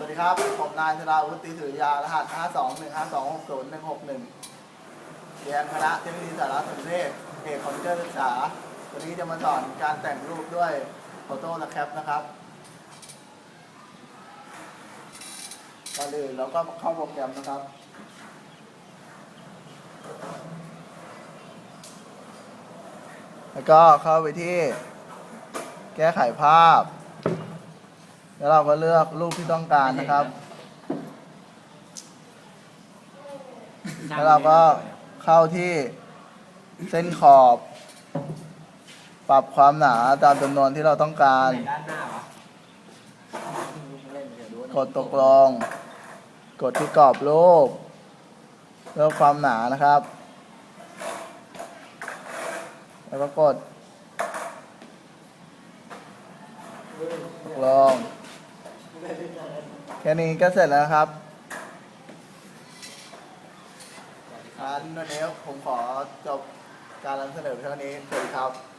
สวัสดีครับ ผมนายธราวุฒิสุริยารหัส 5 2 1 5 2 6 0 1 6 1เรียนคณะเทคโนโลยีสารสนเทศเอกคอมพิวเตอร์ศึกษา วันนี้จะมาสอนการแต่งรูปด้วย Photo และแคปนะครับ ก่อนอื่นเราก็เข้าโปรแกรมนะครับแล้วก็เข้าไปที่แก้ไขภาพ แล้วเราก็เลือกรูปที่ต้องการนะครับ แล้วเราก็เข้าที่เส้นขอบ ปรับความหนาตามจำนวนที่เราต้องการด้านหน้าวะกดตกลง กดที่กรอบรูปเลือกความหนานะครับ แล้วก็กดตกลง แค่นี้ก็เสร็จแล้วครับงั้นวันนี้ผมขอจบการนำเสนอเท่านี้สวัสดีครับ